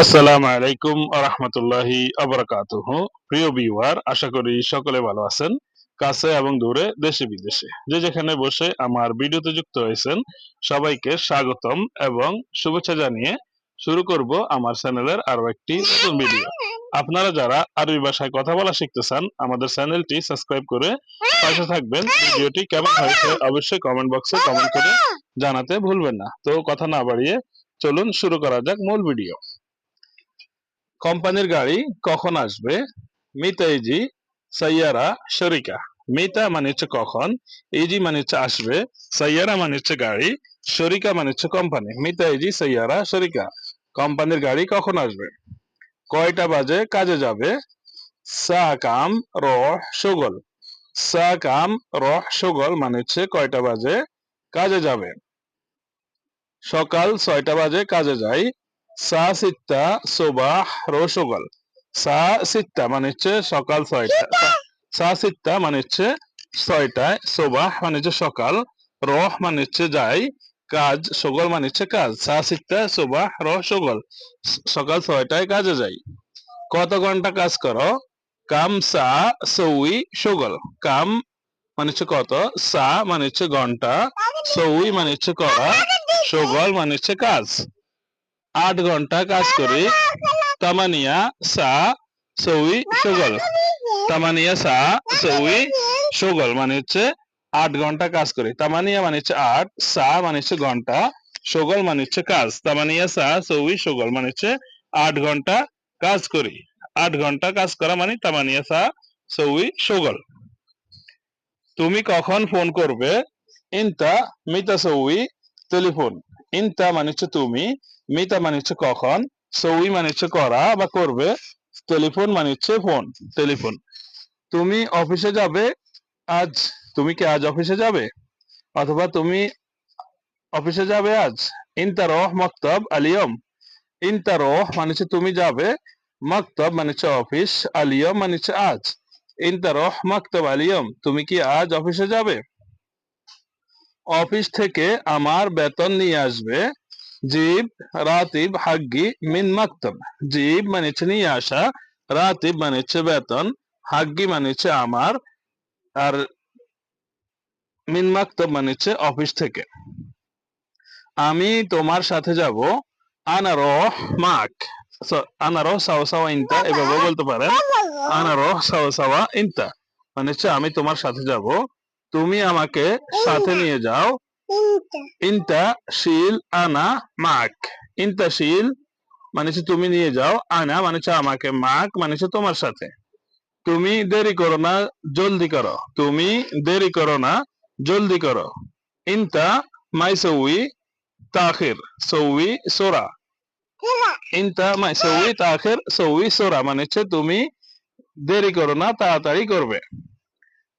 আসসালামু আলাইকুম রহমতুল্লাহি আবরাকাতুহ প্রিয় ভিউয়ার, আশা করি সকলে ভালো আছেন, কাছে এবং দূরে, দেশে বিদেশে। যে যেখানে বসে আমার ভিডিওতে যুক্ত হয়েছেন, সবাইকে স্বাগতম এবং শুভেচ্ছা জানিয়ে শুরু করব আমার চ্যানেলের আরও একটি নতুন ভিডিও। আপনারা যারা আরবি ভাষায় কথা বলা শিখতে চান, আমাদের চ্যানেলটি সাবস্ক্রাইব করে পাশে থাকবেন। ভিডিওটি কেমন হয়েছে অবশ্যই কমেন্ট বক্সে কমেন্ট করে জানাতে ভুলবেন না। তো কথা না বাড়িয়ে চলুন শুরু করা যাক মূল ভিডিও। কোম্পানির গাড়ি কখন আসবে? মিতা ইজি সাইয়ারা, শরিকা। মিতা মানে হচ্ছে কখন, ইজি মানে হচ্ছে আসবে, সাইয়ারা মানে হচ্ছে গাড়ি, শরিকা মানে হচ্ছে কোম্পানি। মিতা ইজি সাইয়ারা, শরিকা। কোম্পানির গাড়ি কখন আসবে? কয়টা বাজে? কাজে যাবে। সা কাম র সুগল। সা কাম র সুগল মানে হচ্ছে কয়টা বাজে? কাজে যাবে। সকাল ছয়টা বাজে, কাজে যাই। সা সিত্তা সোবাহ রসগোল। সা সিত্তা মানে হচ্ছে সকাল ছয়টা সা সিত্তা মানে হচ্ছে ছয়টায় সোবাহ মানে হচ্ছে সকাল রহ মানে হচ্ছে যাই কাজ সগল মানে হচ্ছে কাজ। সা সিত্তা সোবাহ রহ সগল সকাল ছয়টায় কাজে যাই। কত ঘণ্টা কাজ করো? কাম সা সৌই সগল। কাম মানে হচ্ছে কত? সা মানে হচ্ছে ঘণ্টা সৌই মানে হচ্ছে করা সগল মানে হচ্ছে কাজ। আট ঘণ্টা কাজ করি। তামানিয়া সা সৌই, সগল। তামানিয়া সা সৌই, সগল মানে হচ্ছে আট ঘণ্টা কাজ করি। তামানিয়া মানে হচ্ছে আট সা মানে হচ্ছে ঘণ্টা, সগল মানে হচ্ছে কাজ। তামানিয়া সা সৌই, সগল মানে হচ্ছে আট ঘণ্টা কাজ করি। আট ঘণ্টা কাজ করা মানে তামানিয়া সা সৌই, সগল। তুমি কখন ফোন করবে? ইনতা মিতা সৌই, টেলিফোন। ইনতা মানে হচ্ছে তুমি, মিতা মানে হচ্ছে কখন, সৌই মানে হচ্ছে করা বা করবে, টেলিফোন মানে হচ্ছে ফোন, টেলিফোন। তুমি অফিসে যাবে, আজ তুমি কি আজ অফিসে যাবে? অথবা তুমি অফিসে যাবে আজ? ইনতা রহ মক্তব আলিয়ম। ইনতা রহ মানে হচ্ছে তুমি যাবে, মক্তব মানে হচ্ছে অফিস, আলিয়ম মানে হচ্ছে আজ। ইনতা রহ মক্তব আলিয়ম, তুমি কি আজ অফিসে যাবে? অফিস থেকে আমার বেতন নিয়ে আসবে। জিব, রাতিব, হাগ্গি, মিন মাকতব জিব মানে হচ্ছে নিয়ে আসা, রাতিব মানে হচ্ছে বেতন, হাগ্গি মানে হচ্ছে আমার, আর মিন মাকতব মানে হচ্ছে অফিস থেকে। আমি তোমার সাথে যাব। আনারহ মাক। আনারহ সাওয়া সাওয়া ইনতা, এভাবে বলতে পারেন। আনারহ সাওয়া সাওয়া ইনতা। মানে আমি তোমার সাথে যাব। তুমি আমাকে সাথে নিয়ে যাও। ইনতা শিল আনা মাক। ইনতা শিল মানে তুমি নিয়ে যাও। আনা মানে আমাকে মাক মানে তোমার সাথে। তুমি দেরি করো না জলদি করো। তুমি দেরি করো না জলদি করো। ইনতা মাই সৌই তাখির সৌই সোরা। ইনতা মাই সৌই তাখির সৌই সোরা। মানে তুমি দেরি করো না তাড়াতাড়ি করবে।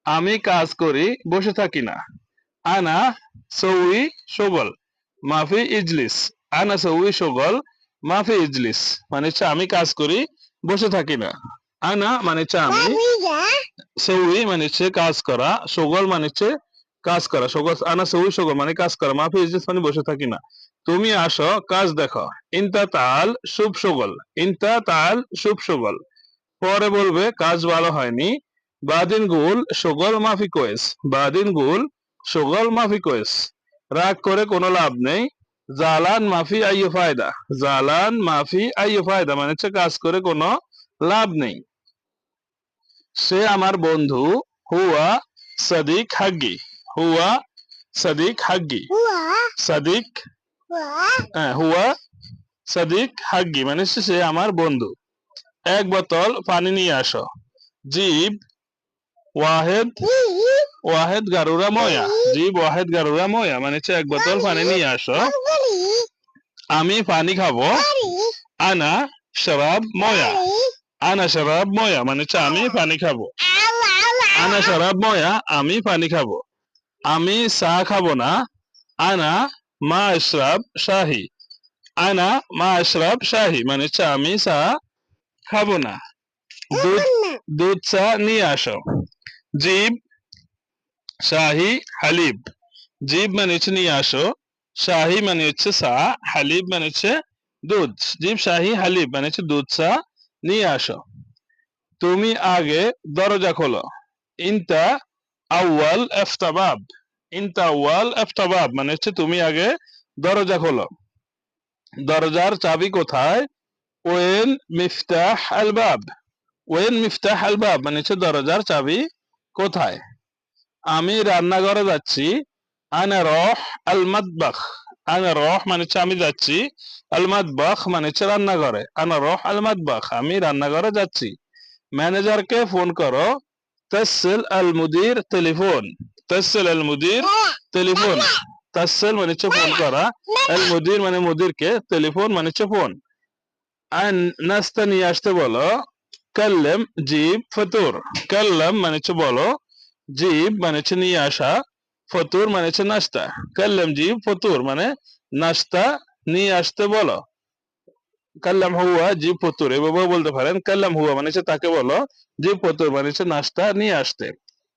আমি কাজ করি বসে থাকি না। আনা সৌই শগল মাফি ইজলিস। আনা সৌই শগল মাফি ইজলিস। মানে হচ্ছে আমি কাজ করি বসে থাকি না। আনা মানে হচ্ছে আমি সৌই মানে হচ্ছে কাজ করা শগল মানে হচ্ছে কাজ করা। সগল আনা সৌই শগল মানে কাজ করা মাফি ইজলিস মানে বসে থাকি না। তুমি আসো কাজ দেখো। ইনতা তাল শুভ সগল ইনতা তাল শুভ সগল পরে বলবে কাজ ভালো হয়নি। বাদিন গুল সগল মাফি কোয়েস। বাদিন গুল সগল মাফি কোয়েস। রাগ করে কোনো লাভ নেই। জালান মাফি আইয় ফায়দা। জালান মাফি আইয় ফায়দা মানে হচ্ছে কাজ করে কোনো লাভ নেই। সে আমার বন্ধু হুয়া সাদিক হাগ্গি। হুয়া সাদিক হাগ্গি। সাদিক? হ্যাঁ? হুয়া সাদিক হাগ্গি মানে সে আমার বন্ধু। এক বোতল পানি নিয়ে আসো। জীব ওয়াহেদ ওয়াহেদ গারুরা ময়া জীব ওয়াহেদ গারুরা ময়া মানে হচ্ছে এক বোতল পানি নিয়ে আসো আমি পানি খাব আনা শরাব ময়া আনা শরাব ময়া মানে হচ্ছে আমি পানি খাব আনা শরাব ময়া আমি পানি খাব আমি চা খাব না আনা মা ইশরাব শাহি আনা মা ইশরাব শাহি মানে হচ্ছে আমি চা খাব না দুধ দুধ চা নিয়ে আসো জীব শাহি হালিব। জীব মানে হচ্ছে নিয়ে আসো, শাহি মানে হচ্ছে চা হালিব মানে হচ্ছে দুধ। জিব শাহি, হালিব মানে হচ্ছে দুধ চা নিয়ে আসো। তুমি আগে দরজা খোলো। ইনতা আউয়াল এফতাবাব। ইনতা আউয়াল এফতাবাব মানে হচ্ছে তুমি আগে দরজা খোলো। দরজার চাবি কোথায়? ওয়েন মিফতাহ আলবাব ওয়েন মিফতাহ আলবাব মানে হচ্ছে দরজার চাবি কোথায়? আমি রান্নাঘরে যাচ্ছি। আনা রহ আল মাতবাখ আনা রহ মানে আমি যাচ্ছি। আল মাতবাখ মানে হচ্ছে রান্নাঘরে। আনা রহ আল মাতবাখ আমি রান্নাঘরে যাচ্ছি। ম্যানেজারকে ফোন করো। তাসিল আল মুদির টেলিফোন। তাসিল আল মুদির টেলিফোন। তাসিল মানে হচ্ছে ফোন করা। আল মুদির মানে মুদিরকে, টেলিফোন মানে হচ্ছে ফোন। আর নাস্তা নিয়ে আসতে বলো। কাল্লাম জিব ফতুর। কাল্লাম মানে হচ্ছে বলো জিব মানে হচ্ছে নিয়ে আসা ফতুর মানে হচ্ছে নাস্তা। কাল্লাম জিব ফতুর মানে নাস্তা নিয়ে আসতে বলো। কাল্লাম হুয়া জিব ফতুর এভাবেও বলতে পারেন। কাল্লাম হুয়া মানে হচ্ছে তাকে বলো জিব ফতুর মানে হচ্ছে নাস্তা নিয়ে আসতে।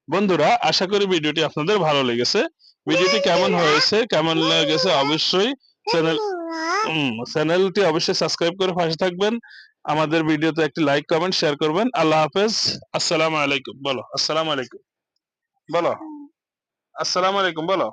বন্ধুরা আশা করি ভিডিওটি আপনাদের ভালো লেগেছে। ভিডিওটি কেমন হয়েছে কেমন লেগেছে অবশ্যই চ্যানেল হুম, চ্যানেলটি অবশ্যই সাবস্ক্রাইব করে পাশে থাকবেন। আমাদের ভিডিওতে একটি লাইক কমেন্ট শেয়ার করবেন। আল্লাহ হাফেজ। আসসালামু আলাইকুম। বলো। আসসালামু আলাইকুম। বলো। আসসালামু আলাইকুম। বলো।